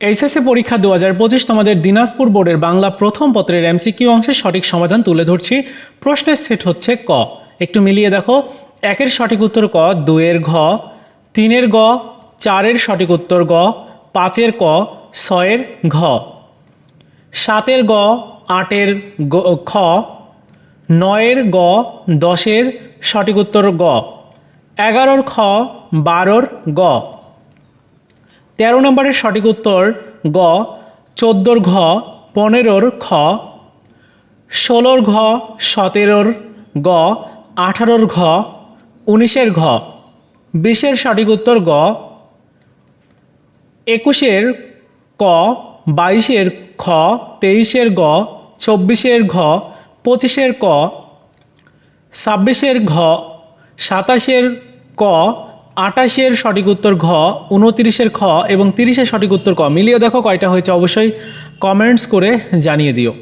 HSC পরীক্ষা দু হাজার পঁচিশ তোমাদের দিনাজপুর বোর্ডের বাংলা প্রথম পত্রের এমসিকিউ অংশের সঠিক সমাধান তুলে ধরছি। প্রশ্নের সেট হচ্ছে ক। একটু মিলিয়ে দেখো। একের সঠিক উত্তর ক দুয়ের ঘ, তিনের গ, চারের সঠিক উত্তর গ, পাঁচের ক, ছয়ের ঘ। সাতের গ, আটের খ। নয়ের গ, দশের সঠিক উত্তর গ। এগারোর খ, বারোর গ। তেরো নম্বরের সঠিক উত্তর গ, চোদ্দোর ঘ, পনেরোর খ, ষোলোর ঘ, সতেরোর গ, আঠারোর ঘ, উনিশের ঘ। বিশের সঠিক উত্তর গ, একুশের ক, বাইশের খ, তেইশের গ, চব্বিশের ঘ, পঁচিশের ক, ছাব্বিশের ঘ, সাতাশের ক আটাশের সঠিক উত্তর ঘ, উনতিরিশের খ এবং তিরিশের সঠিক উত্তর ক। মিলিয়ে দেখো কয়টা হয়েছে অবশ্যই কমেন্টস করে জানিয়ে দিও।